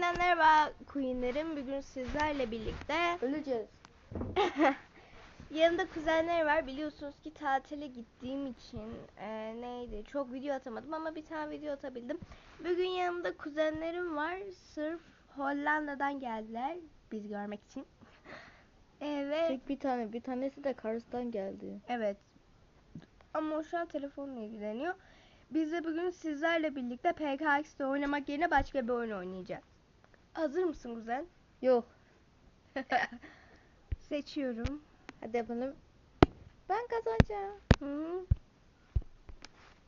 Yeniden merhaba Queen'lerim. Bugün sizlerle birlikte Öleceğiz. yanımda kuzenler var. Biliyorsunuz ki tatile gittiğim için e, neydi? Çok video atamadım ama bir tane video atabildim. Bugün yanımda kuzenlerim var. Sırf Hollanda'dan geldiler biz görmek için. Evet. Tek bir tane. Bir tanesi de Kars'tan geldi. Evet. Ama şu an telefonla ilgileniyor. Biz de bugün sizlerle birlikte PKX'de oynamak yerine başka bir oyun oynayacağız. Hazır mısın kuzen? Yok. Seçiyorum. Hadi yapalım. Ben kazanacağım. Hı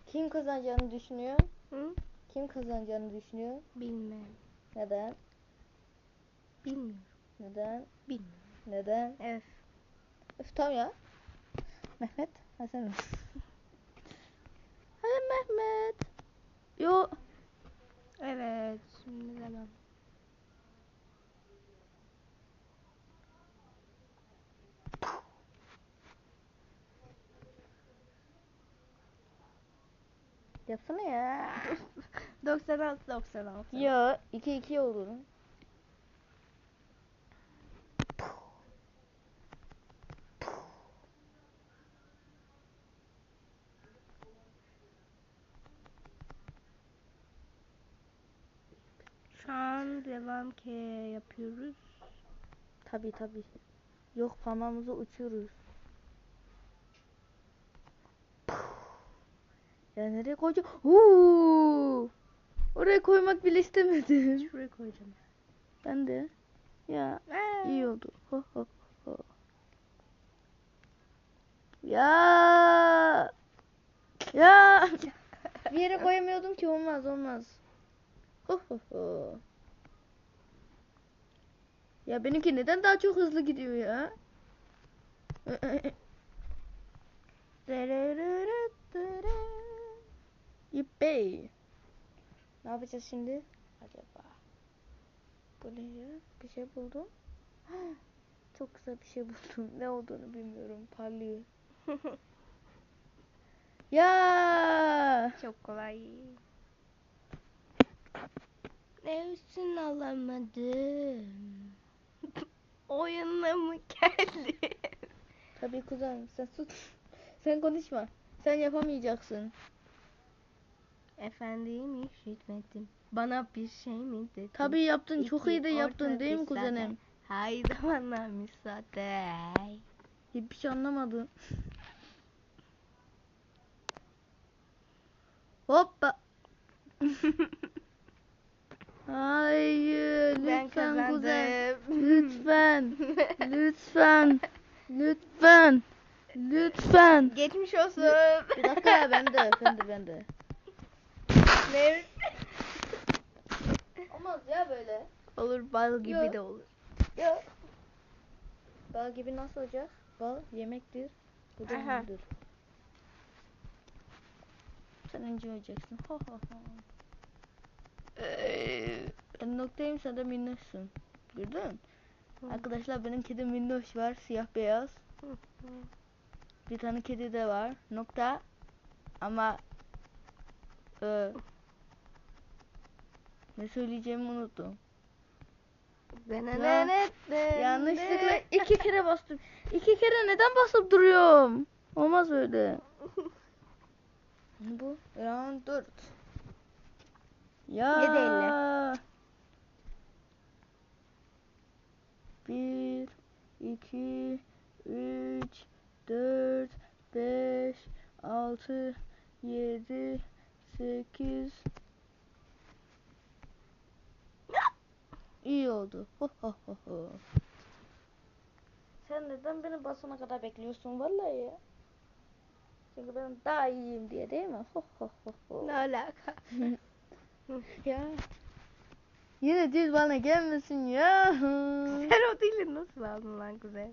Kim kazanacağını düşünüyor? hı. Kim kazanacağını düşünüyor? Bilmem. Neden? Bilmiyorum. Neden? Bilmiyorum. Neden? Evet. Öf tamam ya. Mehmet. Ha sen. Hadi Mehmet. Yo. Evet. Şimdi devam. Yapsana ya. 96 96. Yo. 2 2 olur. Şu an devam K yapıyoruz. Tabi tabi. Yok parmağımızı uçuyoruz. Ya nereye koyacağım? Huu! Oraya koymak bile istemedim. Şuraya koyacağım. Ben de. Ya iyi oldu. Ho ho ho. Ya. Ya. Bir yere koyamıyordum ki olmaz olmaz. Ho ho ho. Ya benimki neden daha çok hızlı gidiyor ya? Yippee. Ne yapacağız şimdi? Acaba. Bu ne ya? Bir şey buldum. Çok güzel bir şey buldum. Ne olduğunu bilmiyorum. Parlıyor. Ya. Çok kolay. Ne üstün alamadım. Oyunla mı geldi? Tabii kuzen sen sus. Sen konuşma. Sen yapamayacaksın. Efendim işitmedim. Bana bir şey mi dedin? Tabii yaptın. Çok İki, iyi de yaptın değil mi kuzenim? Haydi bana müsaade. Hiçbir şey anlamadım. Hoppa. Hayır. Lütfen kuzen. Lütfen. Lütfen. Lütfen. Lütfen. Geçmiş olsun. Bir dakika ya ben de. Ne? Olmaz ya böyle. Olur bal gibi Yok. de olur. Ya. Bal gibi nasıl olacak? Bal yemektir. Bu da Aha. hamurdur. Sen önce olacaksın. Ha ha ha. Ben noktayım sen de minnoşsun. Gördün? Hı. Arkadaşlar benim kedim minnoş var. Siyah beyaz. Bir tane kedi de var. Nokta. Ama e, ne söyleyeceğimi unuttum. Yanlışlıkla iki kere bastım. İki kere neden basıp duruyorum? Olmaz öyle. Bu round 4. Ya. 7.50. 1 2 3 4 5 6 7 8 İyi oldu. Ho ho ho ho. Sen neden beni basana kadar bekliyorsun vallahi ya? Çünkü ben daha iyiyim diye değil mi? Ho ho ho ho. Ne alaka? ya. Yine dil bana gelmesin ya. Sen o dili nasıl aldın lan kuzey?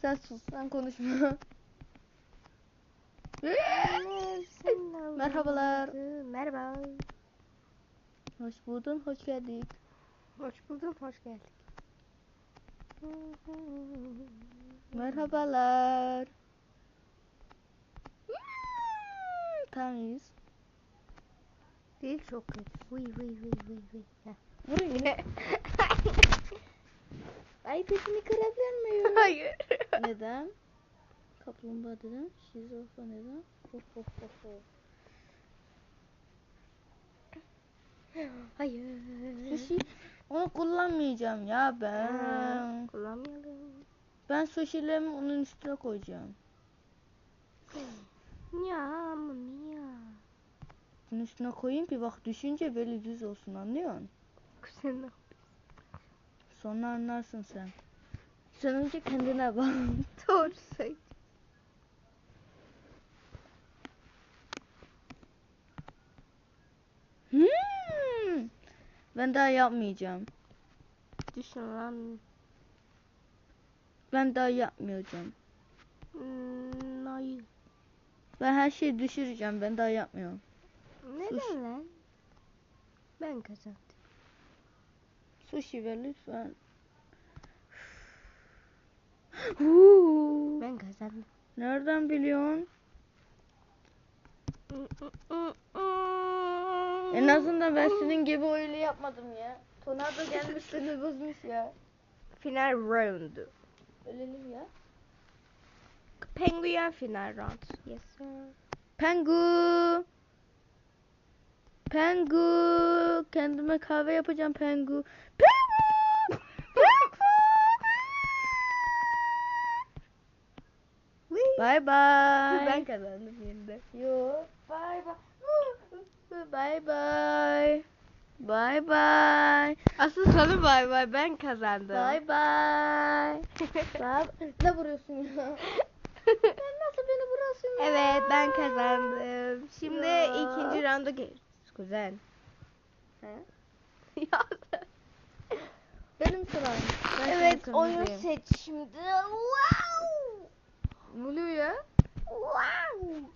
sen sus, sen konuşma. Merhabalar. Merhaba. Hoş buldun, hoş geldik. Hoş buldun, hoş geldik. Merhabalar. Tamam iyiyiz. Değil çok kötü. Vıy vıy vıy vıy vıy. Vurun yine. sepetini kırabilir miyim? Hayır. Neden? Kaplumbağa neden? Şizofren neden? Ho ho ho ho. Hayır. Sushi onu kullanmayacağım ya ben. Kullanmayalım. Ben sushi'lerimi onun üstüne koyacağım. Ya mami ya. Bunun üstüne koyayım ki bak düşünce böyle düz olsun anlıyor musun? Kuzenim. Sonra anlarsın sen. Sen önce kendine bak. Doğru söyle. Hmm. Ben daha yapmayacağım. Düşün lan. Ben daha yapmayacağım. Hmm, hayır. Ben her şeyi düşüreceğim. Ben daha yapmıyorum. Neden lan? Ben kazandım. Sushi ver lütfen. Ben kazandım. Nereden biliyorsun? En azından ben senin gibi öyle yapmadım ya. Tornado gelmiş seni bozmuş ya. Final round. Ölelim ya. Penguin final round. Yes sir. Pengu. Pengu. Kendime kahve yapacağım Pengu. Pengu. Pengu. Bye bye. Ben kazandım yine. Yo. Bye bye. Bye bye. Bye bye. Asıl sana bay bay ben kazandım. Bye bye. Bye. Ne vuruyorsun ya? Sen nasıl beni vuruyorsun ya? Evet ben kazandım. Şimdi Ya. ikinci rounda geçiyoruz. Kuzen. He? Ya. Benim sıram. Ben evet oyun seç şimdi. Wow. Ne oluyor ya? Wow.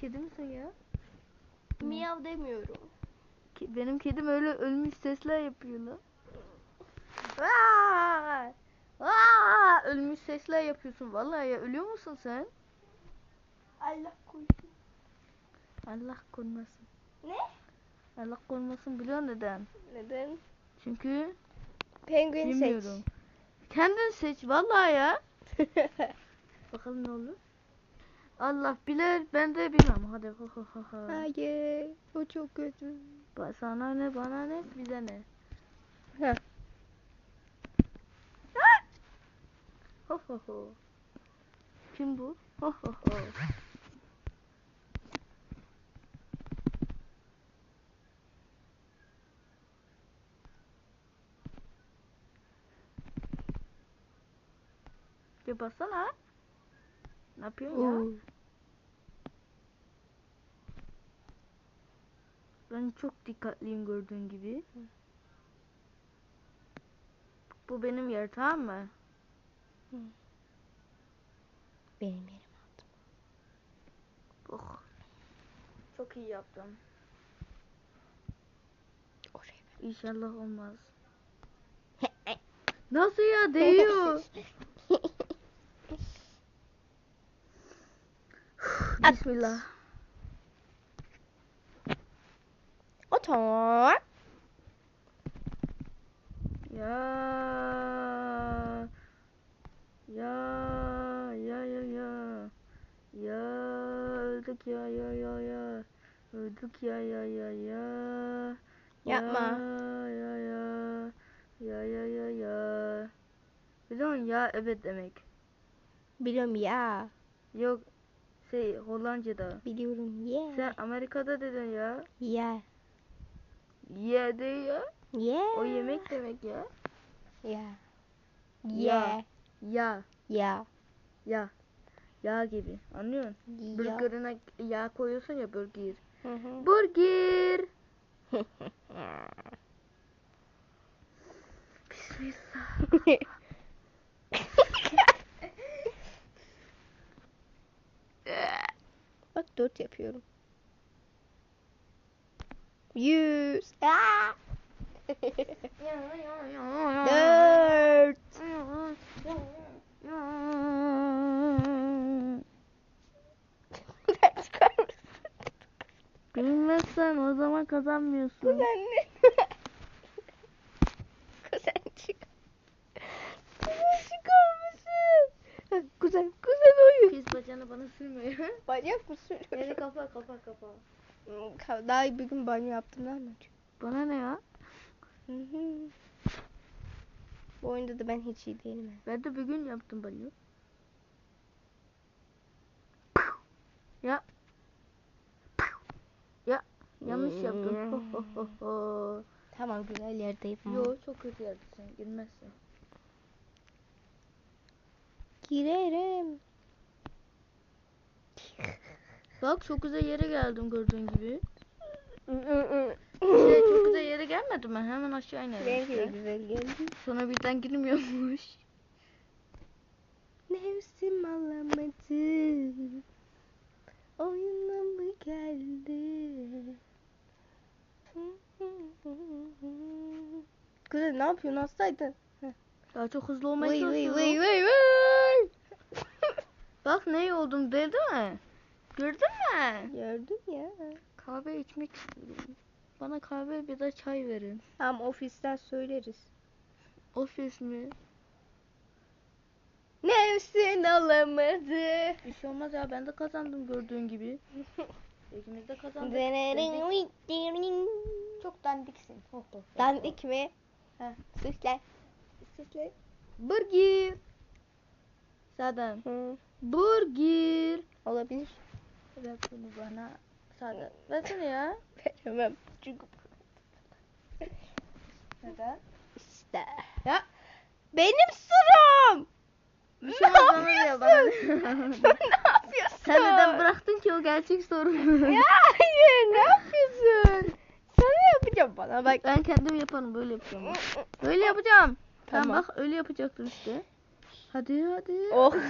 Kedi misin ya? Miyav demiyorum. Ki- Benim kedim öyle ölmüş sesler yapıyor lan. Vay. Aa, ölmüş sesler yapıyorsun. Vallahi ya ölüyor musun sen? Allah korusun. Allah korumasın. Ne? Allah korumasın biliyor neden? Neden? Çünkü Penguin bilmiyorum. Kendin seç vallahi ya. Bakalım ne olur. Allah bilir ben de bilmem. Hadi. Hayır. O çok kötü. Sana ne bana ne bize ne. Heh. Ho ho ho. Kim bu? Ho ho ho. Bir bassana. Ne yapıyorsun ya? Oo. Ben çok dikkatliyim gördüğün gibi. Bu benim yer tamam mı? Benim yerim aldım. Oh. Çok iyi yaptım. Oraya İnşallah olmaz. Nasıl ya değiyor? At. Bismillah. Oto. Ya. Ya ya ya ya. Ya öldük ya ya ya ya. Öldük ya ya ya ya. Yapma. Ya ya ya. Ya ya ya ya. Biliyor musun ya evet demek. Biliyorum ya. Yok şey Hollanda'da. Biliyorum ya. Sen Amerika'da dedin ya. Ya. Ye de ya. Ya. O yemek demek ya. Ya. Ya. Ya. Ya. Ya. Ya. Yağ gibi. Anlıyor musun? Ya. Burgerine yağ koyuyorsun ya burger. Hı hı. Burger. Bismillah. Bak dört yapıyorum. Yüz. Aa! Dört. Sen çıkar mısın? Bilmezsen o zaman kazanmıyorsun. Kuzen ne? Kuzen çık. bacağını bana sürmüyor. Manyak mısın? Yere kapa kapa kapa. Daha bir gün banyo yaptım lan önce. Bana ne ya? Hı hı. Bu oyunda da ben hiç iyi değilim. Ben de bir gün yaptım banyo. Ya. Ya. Yanlış yaptım. Ho, ho, ho, ho. Tamam güzel yerdeyim. Yo çok kötü yerdesin. Girmezsin. Girerim. Bak çok güzel yere geldim gördüğün gibi. Şey, çok güzel yere gelmedim ben. Hemen aşağı inerim. Rengi de işte. güzel geldi. Sonra birden girmiyormuş. Nefsim alamadı. Oyuna mı geldi? Güzel ne yapıyorsun hastaydın? Daha çok hızlı olmaya Vıy vıy çalışıyorum. vıy vıy vıy. Bak ne oldum dedi mi? Gördün mü? Gördüm ya. Kahve içmek istiyorum. Bana kahve bir de çay verin. Tamam ofisten söyleriz. Ofis mi? Nefsin alamadı. Bir şey olmaz ya ben de kazandım gördüğün gibi. İkimiz de kazandık. Denerin, Çok dandiksin. Ho, ho, ho. Dandik mi? Heh. Süsle. Süsle. Burger. Zaten. Hı, Burger. olabilir. Ver bunu bana. Zaten. Versene ya. Veremem. Çünkü Neden? işte. Ya. Benim sıram. Bir şey diyor bana. ne yapıyorsun? Sen neden bıraktın ki o gerçek sorunu? Ya hayır ne yapıyorsun? Sana yapacağım bana bak. Ben kendim yaparım böyle yapacağım. Böyle yapacağım. Tamam. Tamam. bak öyle yapacaktın işte. Hadi hadi. Oh.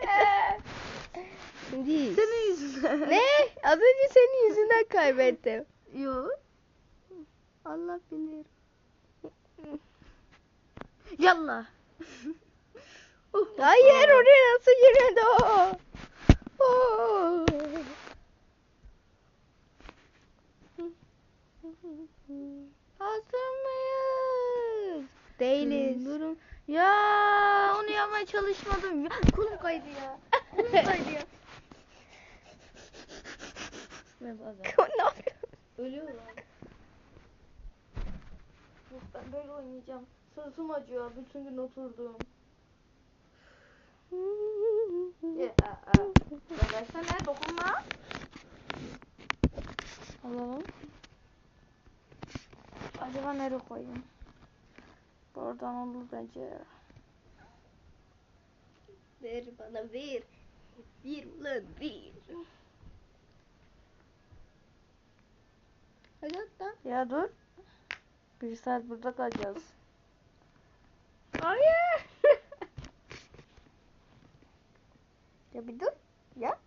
Şimdi. Senin yüzünden. Ne? Az önce senin yüzünden kaybettim. Yok. Allah bilir. Yallah. Hayır oraya nasıl girmedi o? Oh. Hazır mıyız? Değiliz. Durun. Ya onu yapmaya çalışmadım. Ya, kolum kaydı ya. Kolum kaydı ya. Ne bazen. ne yapıyorsun? Ölüyorum. Yok ben böyle oynayacağım. Sırtım acıyor. Bütün gün oturdum. Ya versene dokunma. Alalım. Acaba nereye koyayım? Buradan olur bence. Ver bana ver. Bir ulan bir. Hadi hatta. Ya dur. Bir saat burada kalacağız. Hayır. Ya bir dur. Ya.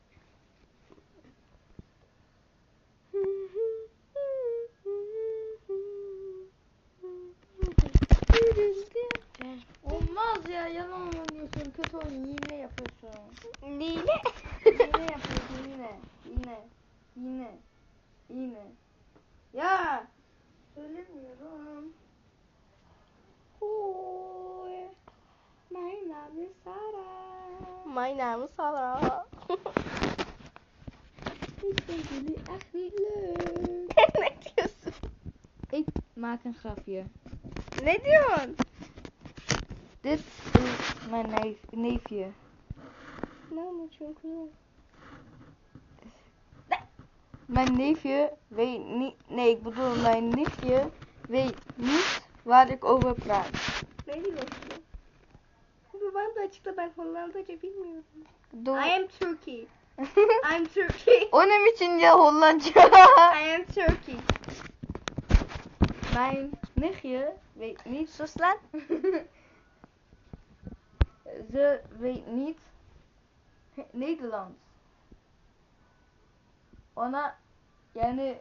Olmaz ya yalan oynuyorsun kötü oyun yine yapıyorsun. Neyle? My name is Sarah. Ik ben jullie echt niet leuk. ne diyorsun? Ik maak een grapje. Ne diyorsun? Dit is mijn neef, neefje. Ne anlatıyorsun kuzum? Mijn neefje weet niet. Nee, ik bedoel, mijn nichtje weet niet waar ik over praat. Ne diyorsun? Bu bana da açıkla ben Hollandaca bilmiyorum. Doe. I am Turkey. I'm Turkey. Onun için ya Hollandca. I am Turkey. Mijn nichtje weet niet. Sus lan. Ze weet niet Nederlands. Ona yani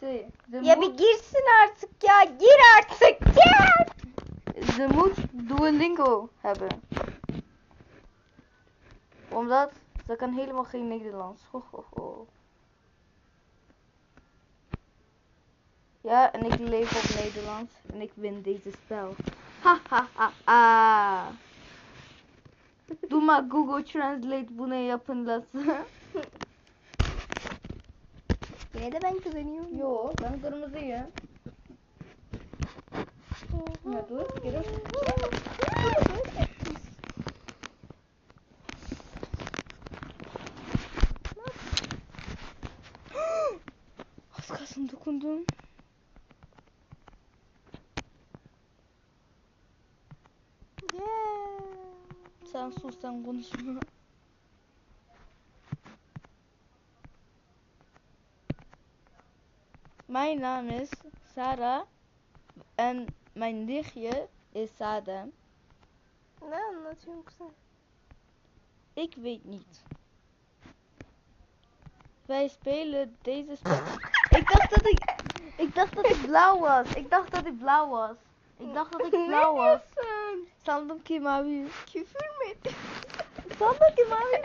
şey Ya bir girsin artık ya. Gir artık. Gir. Ze moet Duolingo hebben. Omdat ze kan helemaal geen Nederlands. Ho, ho, ho. Ja, en ik leef op Nederlands en ik win deze spel. Ha ha ha ha. Duma Google Translate bunu yapınlası. Yine de ben kazanıyorum. Yo ben kırmızıyım. Ya dur geri. Az kalsın dokundum. Yeah. Sen sus sen konuşma. Mijn naam is Sarah en mijn nichtje is. Ne anlatıyorsun kuzen? Ik weet niet. Wij spelen deze spel. ik dacht dat ik, ik dacht dat ik blauw was. Ik dacht dat ik blauw was. Ik dacht dat ik blauw was. Sandım ki mavi. Küfür mü ettin? Sandım ki mavi.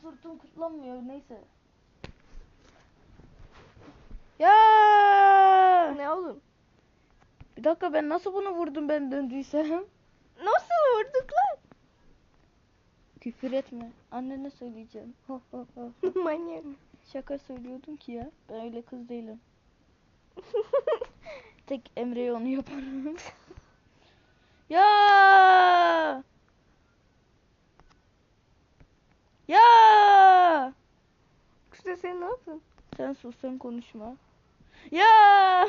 Sırtım kutlamıyor neyse. Ya! ne oğlum? Bir dakika ben nasıl bunu vurdum ben döndüysem? Nasıl vurduk lan? Küfür etme. Annene söyleyeceğim. Manyak. Şaka söylüyordum ki ya. Ben öyle kız değilim. Tek Emre'ye onu yaparım. ya! Ya! Sen ne yaptın? Sen sus sen konuşma. Ya!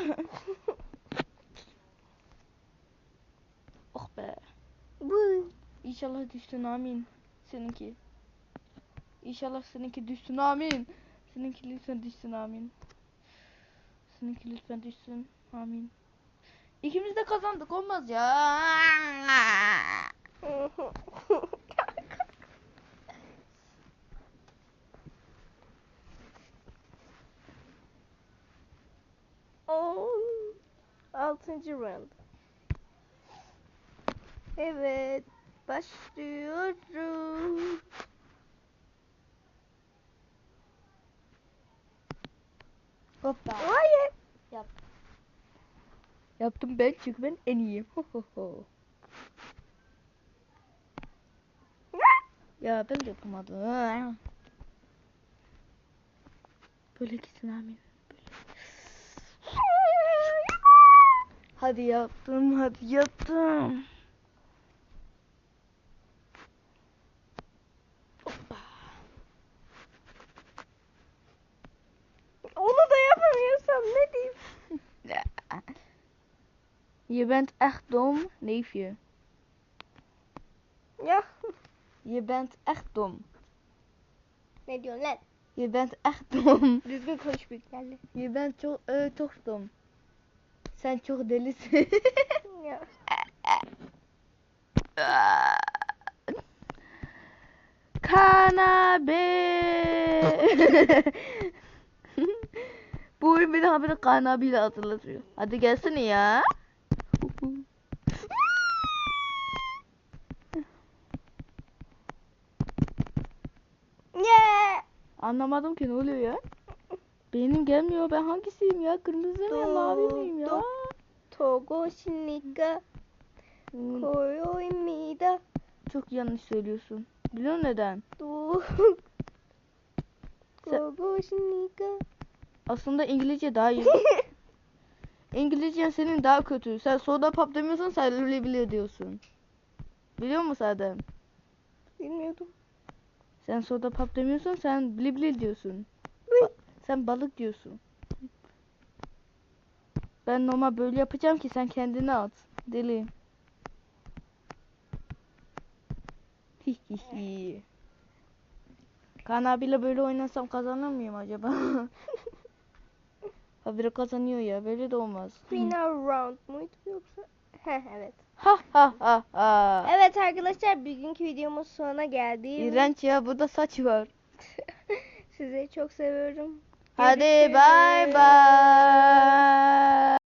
oh be. Bu. İnşallah düşsün amin. Seninki. İnşallah seninki düşsün amin. Seninki lütfen düşsün amin. Seninki lütfen düşsün amin. İkimiz de kazandık olmaz ya. Altıncı round. Evet. Başlıyorum. Hoppa. Hayır. Yap. Yaptım ben çünkü ben en iyiyim. Ho ho ho. Ya ben de yapamadım. Böyle gitsin amin. Hadi yaptım, hadi yaptım. Hoppa. Onu da yapamıyorsam ne diyeyim? Je bent echt dom, neefje. Ya. Je bent echt dom. Ne diyorsun lan? Je bent echt dom. Düzgün konuş büyüklerle. Je bent çok, e, çok dom. Sen çok delisin. Kanabe. Bu oyun beni habire Kanabe ile hatırlatıyor. Hadi gelsene ya. Anlamadım ki ne oluyor ya. Benim gelmiyor. Ben hangisiyim ya? Kırmızı mıyım, mavi miyim ya? Togo Shinika hmm. Koroimida Çok yanlış söylüyorsun. Biliyor musun neden? Togo Shinika Aslında İngilizce daha iyi. İngilizcen senin daha kötü. Sen soda pop demiyorsan sen lülebilir diyorsun. Biliyor musun Adem? Bilmiyordum. Sen soda pop demiyorsan sen blibli diyorsun. Sen balık diyorsun. Ben normal böyle yapacağım ki sen kendini at. Deli. Hihihi. Kaan abiyle böyle oynasam kazanır mıyım acaba? Habire kazanıyor ya böyle de olmaz. Final round muydu yoksa? Heh, evet. Ha ha ha ha. Evet arkadaşlar bugünkü videomuz sonuna geldi. İğrenç ya burada saç var. Sizi çok seviyorum. Hadi bay bay.